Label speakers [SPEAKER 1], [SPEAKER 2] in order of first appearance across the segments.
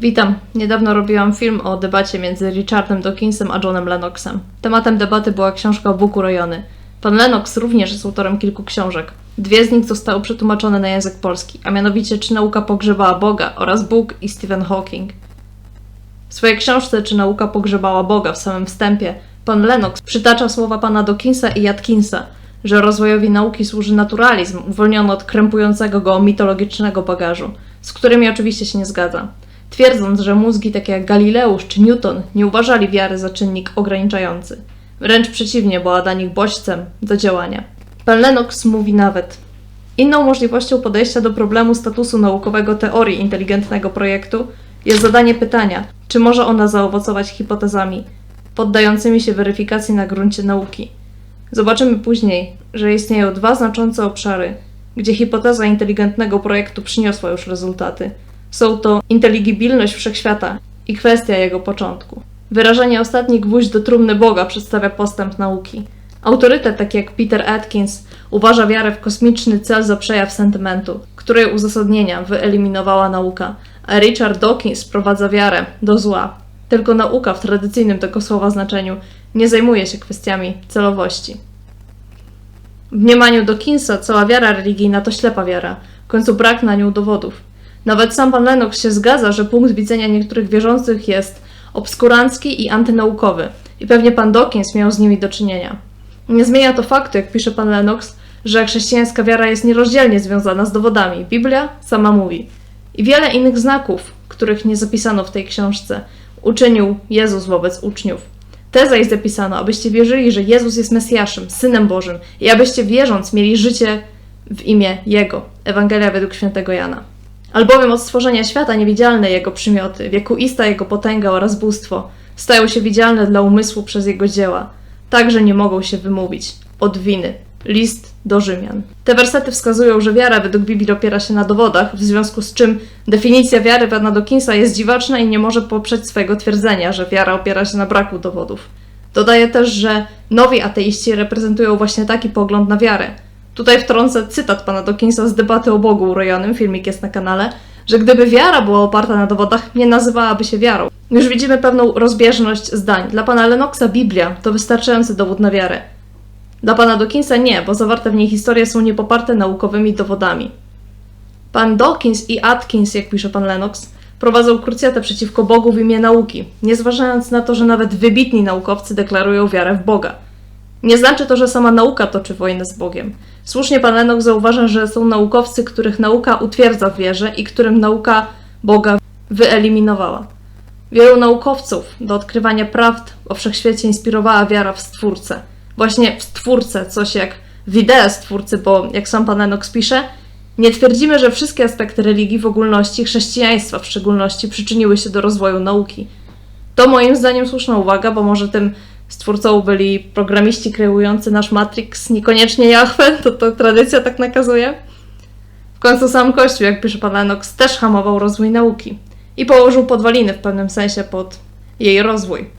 [SPEAKER 1] Witam. Niedawno robiłam film o debacie między Richardem Dawkinsem a Johnem Lennoxem. Tematem debaty była książka Bóg urojony. Pan Lennox również jest autorem kilku książek. Dwie z nich zostały przetłumaczone na język polski, a mianowicie Czy nauka pogrzebała Boga oraz Bóg i Stephen Hawking. W swojej książce Czy nauka pogrzebała Boga w samym wstępie pan Lennox przytacza słowa pana Dawkinsa i Atkinsa, że rozwojowi nauki służy naturalizm uwolniony od krępującego go mitologicznego bagażu, z którymi oczywiście się nie zgadza twierdząc, że mózgi takie jak Galileusz czy Newton nie uważali wiary za czynnik ograniczający. Wręcz przeciwnie, była dla nich bodźcem do działania. Pan Lennox mówi nawet: Inną możliwością podejścia do problemu statusu naukowego teorii inteligentnego projektu jest zadanie pytania, czy może ona zaowocować hipotezami poddającymi się weryfikacji na gruncie nauki. Zobaczymy później, że istnieją dwa znaczące obszary, gdzie hipoteza inteligentnego projektu przyniosła już rezultaty – są to inteligibilność wszechświata i kwestia jego początku. Wyrażenie ostatni gwóźdź do trumny Boga przedstawia postęp nauki. Autorytet taki jak Peter Atkins uważa wiarę w kosmiczny cel za przejaw sentymentu, której uzasadnienia wyeliminowała nauka, a Richard Dawkins sprowadza wiarę do zła. Tylko nauka w tradycyjnym tego słowa znaczeniu nie zajmuje się kwestiami celowości. W mniemaniu Dawkinsa cała wiara religijna to ślepa wiara, w końcu brak na nią dowodów. Nawet sam pan Lennox się zgadza, że punkt widzenia niektórych wierzących jest obskurancki i antynaukowy i pewnie pan Dawkins miał z nimi do czynienia. Nie zmienia to faktu, jak pisze pan Lennox, że chrześcijańska wiara jest nierozdzielnie związana z dowodami. Biblia sama mówi. I wiele innych znaków, których nie zapisano w tej książce, uczynił Jezus wobec uczniów. Te zaś zapisano, abyście wierzyli, że Jezus jest Mesjaszem, Synem Bożym i abyście wierząc mieli życie w imię Jego. Ewangelia według świętego Jana. Albowiem od stworzenia świata niewidzialne jego przymioty, wiekuista jego potęga oraz bóstwo stają się widzialne dla umysłu przez jego dzieła, także nie mogą się wymówić. Od winy. List do Rzymian. Te wersety wskazują, że wiara według Biblii opiera się na dowodach, w związku z czym definicja wiary Werna Dawkinsa jest dziwaczna i nie może poprzeć swojego twierdzenia, że wiara opiera się na braku dowodów. Dodaje też, że nowi ateiści reprezentują właśnie taki pogląd na wiarę – Tutaj wtrącę cytat pana Dawkinsa z debaty o Bogu urojonym, filmik jest na kanale, że gdyby wiara była oparta na dowodach, nie nazywałaby się wiarą. Już widzimy pewną rozbieżność zdań. Dla pana Lennoxa Biblia to wystarczający dowód na wiarę. Dla pana Dawkinsa nie, bo zawarte w niej historie są niepoparte naukowymi dowodami. Pan Dawkins i Atkins, jak pisze pan Lennox, prowadzą krucjatę przeciwko Bogu w imię nauki, nie zważając na to, że nawet wybitni naukowcy deklarują wiarę w Boga. Nie znaczy to, że sama nauka toczy wojnę z Bogiem. Słusznie pan Lennox zauważa, że są naukowcy, których nauka utwierdza w wierze i którym nauka Boga wyeliminowała. Wielu naukowców do odkrywania prawd o wszechświecie inspirowała wiara w Stwórcę. Właśnie w Stwórcę, coś jak w ideę Stwórcy, bo jak sam pan Lennox pisze, nie twierdzimy, że wszystkie aspekty religii w ogólności, chrześcijaństwa w szczególności, przyczyniły się do rozwoju nauki. To moim zdaniem słuszna uwaga, bo może tym stwórcą byli programiści kreujący nasz Matrix, niekoniecznie Jahwe, to, to tradycja tak nakazuje. W końcu sam Kościół, jak pisze pan Lennox, też hamował rozwój nauki i położył podwaliny w pewnym sensie pod jej rozwój.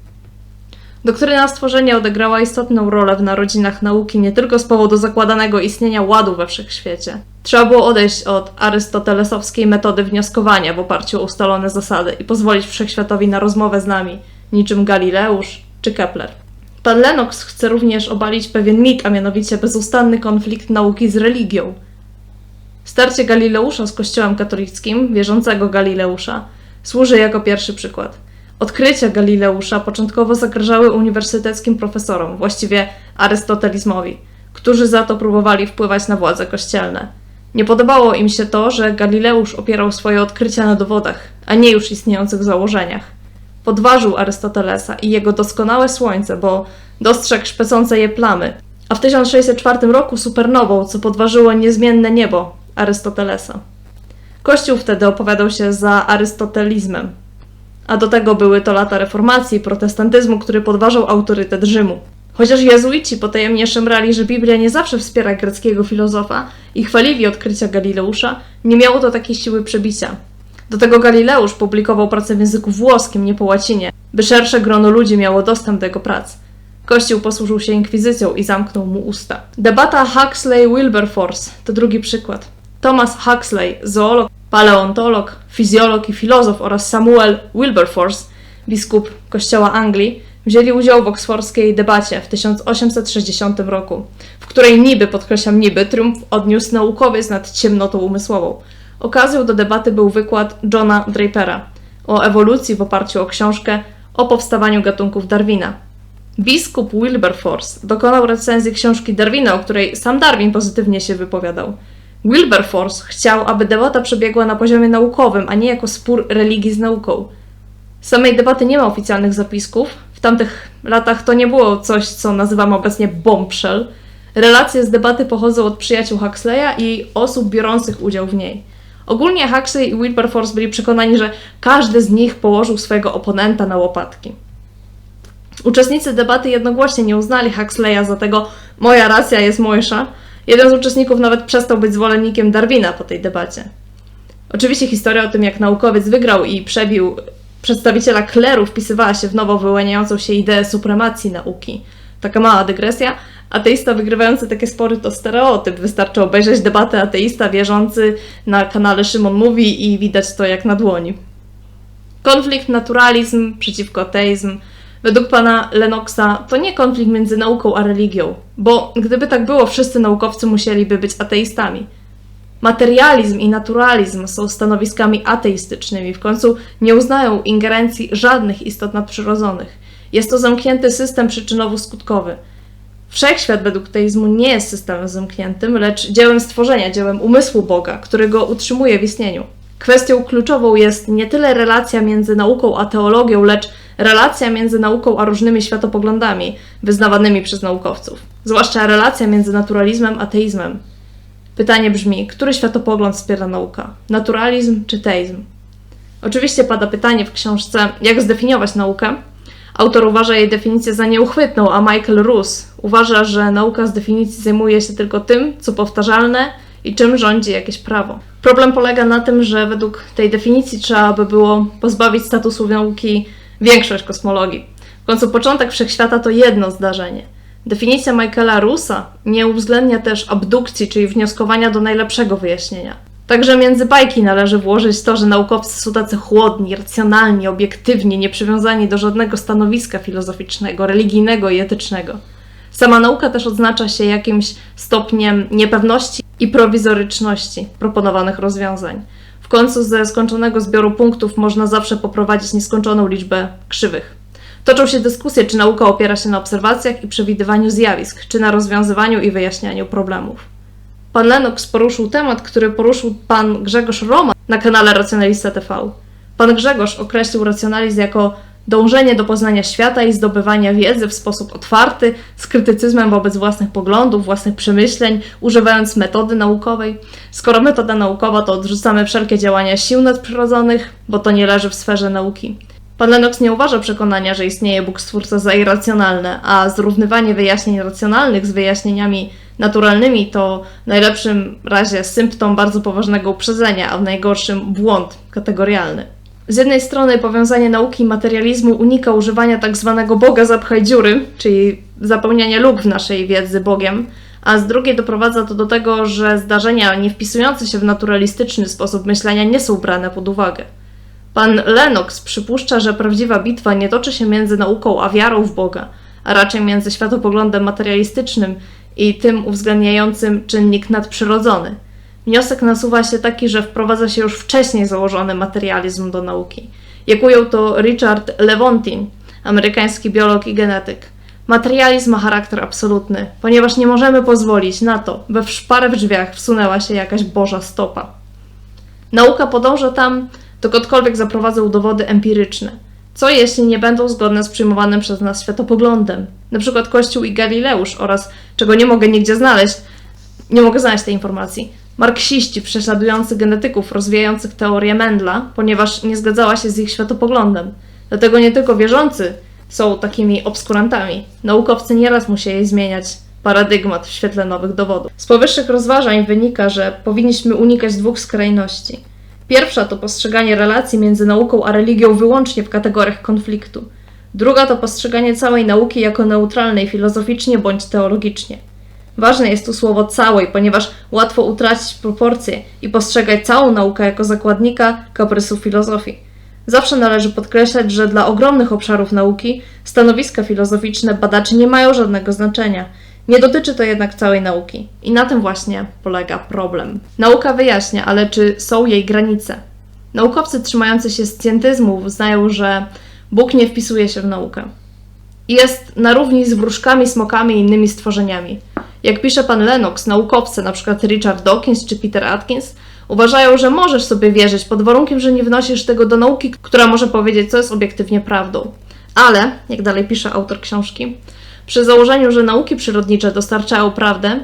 [SPEAKER 1] Doktryna stworzenia odegrała istotną rolę w narodzinach nauki nie tylko z powodu zakładanego istnienia ładu we wszechświecie. Trzeba było odejść od arystotelesowskiej metody wnioskowania w oparciu o ustalone zasady i pozwolić wszechświatowi na rozmowę z nami, niczym Galileusz, czy Kepler. Pan Lennox chce również obalić pewien mit, a mianowicie bezustanny konflikt nauki z religią. Starcie Galileusza z Kościołem katolickim, wierzącego Galileusza, służy jako pierwszy przykład. Odkrycia Galileusza początkowo zagrażały uniwersyteckim profesorom, właściwie arystotelizmowi, którzy za to próbowali wpływać na władze kościelne. Nie podobało im się to, że Galileusz opierał swoje odkrycia na dowodach, a nie już istniejących założeniach podważył Arystotelesa i jego doskonałe słońce, bo dostrzegł szpecące je plamy, a w 1604 roku supernową, co podważyło niezmienne niebo Arystotelesa. Kościół wtedy opowiadał się za arystotelizmem, a do tego były to lata reformacji i protestantyzmu, który podważał autorytet Rzymu. Chociaż jezuici potajemnie szemrali, że Biblia nie zawsze wspiera greckiego filozofa i chwalili odkrycia Galileusza, nie miało to takiej siły przebicia. Do tego Galileusz publikował pracę w języku włoskim, nie po łacinie, by szersze grono ludzi miało dostęp do jego prac. Kościół posłużył się inkwizycją i zamknął mu usta. Debata Huxley-Wilberforce to drugi przykład. Thomas Huxley, zoolog, paleontolog, fizjolog i filozof oraz Samuel Wilberforce, biskup kościoła Anglii, wzięli udział w oksfordzkiej debacie w 1860 roku, w której niby, podkreślam niby, triumf odniósł naukowiec nad ciemnotą umysłową. Okazją do debaty był wykład Johna Drapera o ewolucji w oparciu o książkę o powstawaniu gatunków Darwina. Biskup Wilberforce dokonał recenzji książki Darwina, o której sam Darwin pozytywnie się wypowiadał. Wilberforce chciał, aby debata przebiegła na poziomie naukowym, a nie jako spór religii z nauką. Samej debaty nie ma oficjalnych zapisków. W tamtych latach to nie było coś, co nazywamy obecnie bombshell. Relacje z debaty pochodzą od przyjaciół Huxleya i osób biorących udział w niej. Ogólnie Huxley i Wilberforce byli przekonani, że każdy z nich położył swojego oponenta na łopatki. Uczestnicy debaty jednogłośnie nie uznali Huxleya za tego moja racja jest mojsza. Jeden z uczestników nawet przestał być zwolennikiem Darwina po tej debacie. Oczywiście historia o tym, jak naukowiec wygrał i przebił przedstawiciela kleru, wpisywała się w nowo wyłaniającą się ideę supremacji nauki. Taka mała dygresja. Ateista wygrywający takie spory to stereotyp. Wystarczy obejrzeć debatę ateista wierzący na kanale Szymon Mówi i widać to jak na dłoni. Konflikt naturalizm przeciwko ateizm Według pana Lennoxa to nie konflikt między nauką a religią, bo gdyby tak było, wszyscy naukowcy musieliby być ateistami. Materializm i naturalizm są stanowiskami ateistycznymi, w końcu nie uznają ingerencji żadnych istot nadprzyrodzonych. Jest to zamknięty system przyczynowo-skutkowy. Wszechświat według teizmu nie jest systemem zamkniętym, lecz dziełem stworzenia, dziełem umysłu Boga, który go utrzymuje w istnieniu. Kwestią kluczową jest nie tyle relacja między nauką a teologią, lecz relacja między nauką a różnymi światopoglądami wyznawanymi przez naukowców, zwłaszcza relacja między naturalizmem a teizmem. Pytanie brzmi, który światopogląd wspiera nauka? Naturalizm czy teizm? Oczywiście pada pytanie w książce, jak zdefiniować naukę. Autor uważa jej definicję za nieuchwytną, a Michael Rus uważa, że nauka z definicji zajmuje się tylko tym, co powtarzalne i czym rządzi jakieś prawo. Problem polega na tym, że według tej definicji trzeba by było pozbawić statusu nauki większość kosmologii. W końcu początek wszechświata to jedno zdarzenie. Definicja Michaela Russa nie uwzględnia też abdukcji, czyli wnioskowania do najlepszego wyjaśnienia. Także między bajki należy włożyć to, że naukowcy są tacy chłodni, racjonalni, obiektywni, nieprzywiązani do żadnego stanowiska filozoficznego, religijnego i etycznego. Sama nauka też odznacza się jakimś stopniem niepewności i prowizoryczności proponowanych rozwiązań. W końcu ze skończonego zbioru punktów można zawsze poprowadzić nieskończoną liczbę krzywych. Toczą się dyskusje, czy nauka opiera się na obserwacjach i przewidywaniu zjawisk, czy na rozwiązywaniu i wyjaśnianiu problemów. Pan Lennox poruszył temat, który poruszył pan Grzegorz Roman na kanale Racjonalista TV. Pan Grzegorz określił racjonalizm jako dążenie do poznania świata i zdobywania wiedzy w sposób otwarty, z krytycyzmem wobec własnych poglądów, własnych przemyśleń, używając metody naukowej. Skoro metoda naukowa, to odrzucamy wszelkie działania sił nadprzyrodzonych, bo to nie leży w sferze nauki. Pan Lennox nie uważa przekonania, że istnieje Bóg Stwórca za irracjonalne, a zrównywanie wyjaśnień racjonalnych z wyjaśnieniami naturalnymi to w najlepszym razie symptom bardzo poważnego uprzedzenia, a w najgorszym błąd kategorialny. Z jednej strony powiązanie nauki i materializmu unika używania tak zwanego Boga zapchaj dziury, czyli zapełniania luk w naszej wiedzy Bogiem, a z drugiej doprowadza to do tego, że zdarzenia nie wpisujące się w naturalistyczny sposób myślenia nie są brane pod uwagę. Pan Lennox przypuszcza, że prawdziwa bitwa nie toczy się między nauką a wiarą w Boga, a raczej między światopoglądem materialistycznym i tym uwzględniającym czynnik nadprzyrodzony – Wniosek nasuwa się taki, że wprowadza się już wcześniej założony materializm do nauki. Jak ujął to Richard Lewontin, amerykański biolog i genetyk. Materializm ma charakter absolutny, ponieważ nie możemy pozwolić na to, by w szparę w drzwiach wsunęła się jakaś boża stopa. Nauka podąża tam, dokądkolwiek zaprowadzą dowody empiryczne. Co jeśli nie będą zgodne z przyjmowanym przez nas światopoglądem? Na przykład Kościół i Galileusz oraz, czego nie mogę nigdzie znaleźć, nie mogę znaleźć tej informacji, marksiści prześladujący genetyków rozwijających teorię Mendla, ponieważ nie zgadzała się z ich światopoglądem. Dlatego nie tylko wierzący są takimi obskurantami. Naukowcy nieraz musieli zmieniać paradygmat w świetle nowych dowodów. Z powyższych rozważań wynika, że powinniśmy unikać dwóch skrajności. Pierwsza to postrzeganie relacji między nauką a religią wyłącznie w kategoriach konfliktu. Druga to postrzeganie całej nauki jako neutralnej filozoficznie bądź teologicznie. Ważne jest tu słowo całej, ponieważ łatwo utracić proporcje i postrzegać całą naukę jako zakładnika kaprysu filozofii. Zawsze należy podkreślać, że dla ogromnych obszarów nauki stanowiska filozoficzne badaczy nie mają żadnego znaczenia. Nie dotyczy to jednak całej nauki. I na tym właśnie polega problem. Nauka wyjaśnia, ale czy są jej granice? Naukowcy trzymający się scjentyzmu uznają, że Bóg nie wpisuje się w naukę. Jest na równi z wróżkami, smokami i innymi stworzeniami. Jak pisze pan Lennox, naukowcy, np. Richard Dawkins czy Peter Atkins, uważają, że możesz sobie wierzyć pod warunkiem, że nie wnosisz tego do nauki, która może powiedzieć, co jest obiektywnie prawdą. Ale, jak dalej pisze autor książki, przy założeniu, że nauki przyrodnicze dostarczają prawdę,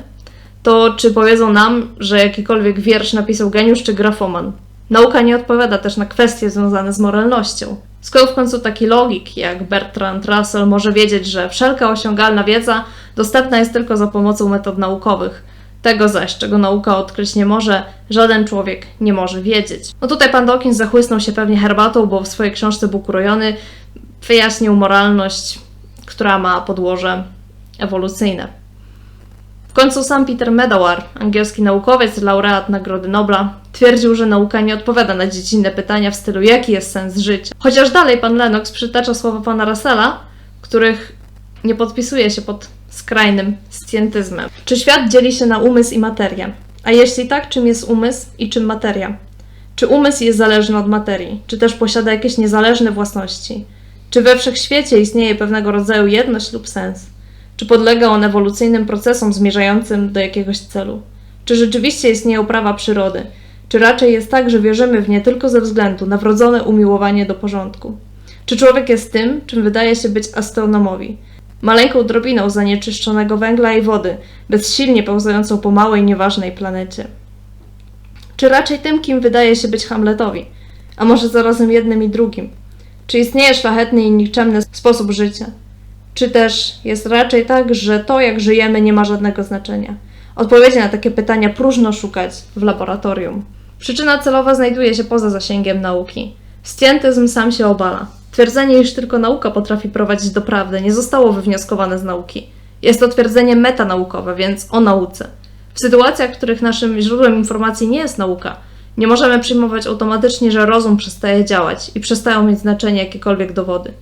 [SPEAKER 1] to czy powiedzą nam, że jakikolwiek wiersz napisał geniusz czy grafoman? Nauka nie odpowiada też na kwestie związane z moralnością. Skąd w końcu taki logik jak Bertrand Russell może wiedzieć, że wszelka osiągalna wiedza dostępna jest tylko za pomocą metod naukowych? Tego zaś, czego nauka odkryć nie może, żaden człowiek nie może wiedzieć. No tutaj pan Dawkins zachłysnął się pewnie herbatą, bo w swojej książce Bóg urojony wyjaśnił moralność, która ma podłoże ewolucyjne. W końcu sam Peter Medawar, angielski naukowiec, laureat Nagrody Nobla, twierdził, że nauka nie odpowiada na dziecinne pytania w stylu jaki jest sens życia. Chociaż dalej pan Lennox przytacza słowa pana Russella, których nie podpisuje się pod skrajnym scjentyzmem. Czy świat dzieli się na umysł i materię? A jeśli tak, czym jest umysł i czym materia? Czy umysł jest zależny od materii? Czy też posiada jakieś niezależne własności? Czy we wszechświecie istnieje pewnego rodzaju jedność lub sens? Czy podlega on ewolucyjnym procesom zmierzającym do jakiegoś celu? Czy rzeczywiście istnieją prawa przyrody? Czy raczej jest tak, że wierzymy w nie tylko ze względu na wrodzone umiłowanie do porządku? Czy człowiek jest tym, czym wydaje się być astronomowi? Maleńką drobiną zanieczyszczonego węgla i wody, bezsilnie pełzającą po małej, nieważnej planecie? Czy raczej tym, kim wydaje się być Hamletowi? A może zarazem jednym i drugim? Czy istnieje szlachetny i nikczemny sposób życia? Czy też jest raczej tak, że to, jak żyjemy, nie ma żadnego znaczenia? Odpowiedzi na takie pytania próżno szukać w laboratorium. Przyczyna celowa znajduje się poza zasięgiem nauki. Scjentyzm sam się obala. Twierdzenie, iż tylko nauka potrafi prowadzić do prawdy, nie zostało wywnioskowane z nauki. Jest to twierdzenie metanaukowe, więc o nauce. W sytuacjach, w których naszym źródłem informacji nie jest nauka, nie możemy przyjmować automatycznie, że rozum przestaje działać i przestają mieć znaczenie jakiekolwiek dowody.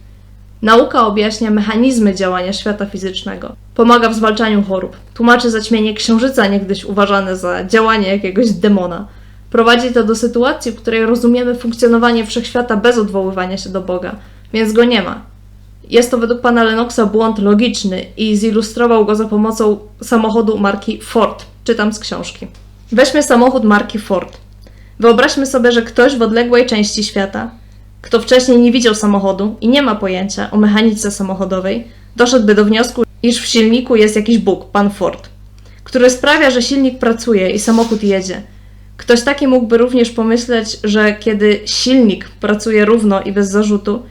[SPEAKER 1] Nauka objaśnia mechanizmy działania świata fizycznego, pomaga w zwalczaniu chorób, tłumaczy zaćmienie księżyca, niegdyś uważane za działanie jakiegoś demona. Prowadzi to do sytuacji, w której rozumiemy funkcjonowanie wszechświata bez odwoływania się do Boga, więc go nie ma. Jest to według pana Lennoxa błąd logiczny i zilustrował go za pomocą samochodu marki Ford. Czytam z książki. Weźmy samochód marki Ford. Wyobraźmy sobie, że ktoś w odległej części świata, kto wcześniej nie widział samochodu i nie ma pojęcia o mechanice samochodowej, doszedłby do wniosku, iż w silniku jest jakiś Bóg, pan Ford, który sprawia, że silnik pracuje i samochód jedzie. Ktoś taki mógłby również pomyśleć, że kiedy silnik pracuje równo i bez zarzutu,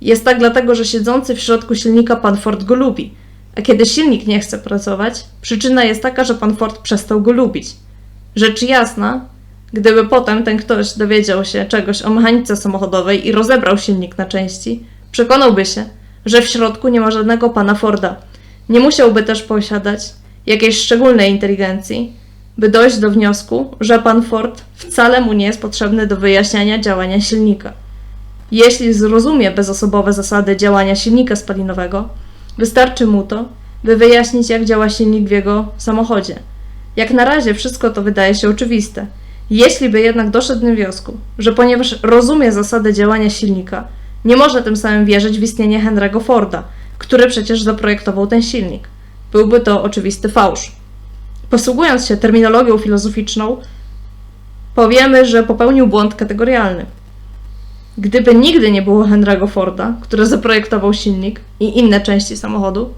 [SPEAKER 1] jest tak dlatego, że siedzący w środku silnika pan Ford go lubi. A kiedy silnik nie chce pracować, przyczyna jest taka, że pan Ford przestał go lubić. Rzecz jasna, Gdyby potem ten ktoś dowiedział się czegoś o mechanice samochodowej i rozebrał silnik na części, przekonałby się, że w środku nie ma żadnego pana Forda. Nie musiałby też posiadać jakiejś szczególnej inteligencji, by dojść do wniosku, że pan Ford wcale mu nie jest potrzebny do wyjaśniania działania silnika. Jeśli zrozumie bezosobowe zasady działania silnika spalinowego, wystarczy mu to, by wyjaśnić, jak działa silnik w jego samochodzie. Jak na razie wszystko to wydaje się oczywiste – jeśli by jednak doszedł do wniosku, że ponieważ rozumie zasady działania silnika, nie może tym samym wierzyć w istnienie Henry'ego Forda, który przecież zaprojektował ten silnik. Byłby to oczywisty fałsz. Posługując się terminologią filozoficzną, powiemy, że popełnił błąd kategorialny. Gdyby nigdy nie było Henry'ego Forda, który zaprojektował silnik i inne części samochodu,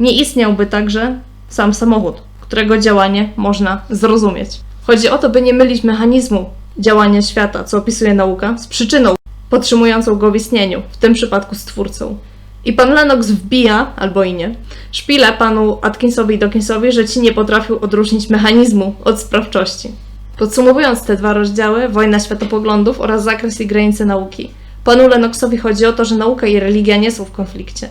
[SPEAKER 1] nie istniałby także sam samochód, którego działanie można zrozumieć. Chodzi o to, by nie mylić mechanizmu działania świata, co opisuje nauka, z przyczyną podtrzymującą go w istnieniu, w tym przypadku z twórcą. I pan Lennox wbija, albo i nie, szpilę panu Atkinsowi i Dawkinsowi, że ci nie potrafił odróżnić mechanizmu od sprawczości. Podsumowując te dwa rozdziały, wojna światopoglądów oraz zakres i granice nauki, panu Lennoxowi chodzi o to, że nauka i religia nie są w konflikcie.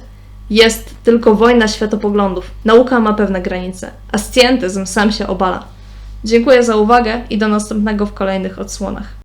[SPEAKER 1] Jest tylko wojna światopoglądów. Nauka ma pewne granice, a scjentyzm sam się obala. Dziękuję za uwagę i do następnego w kolejnych odsłonach.